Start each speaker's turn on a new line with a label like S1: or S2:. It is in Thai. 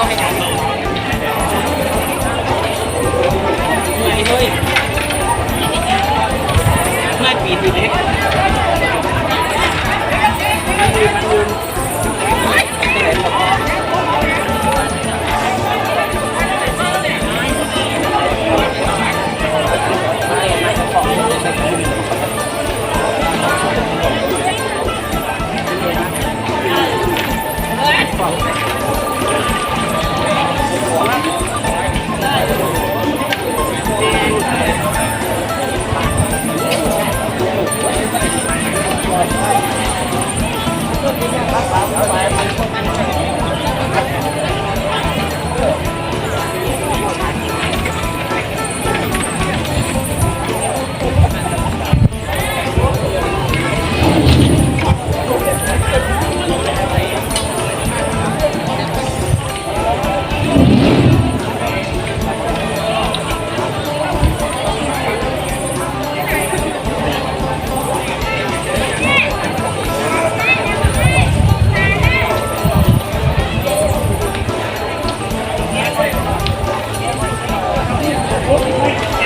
S1: าให้กันมาเฮ้ยมาปีดีเล็ก放。
S2: Thank you.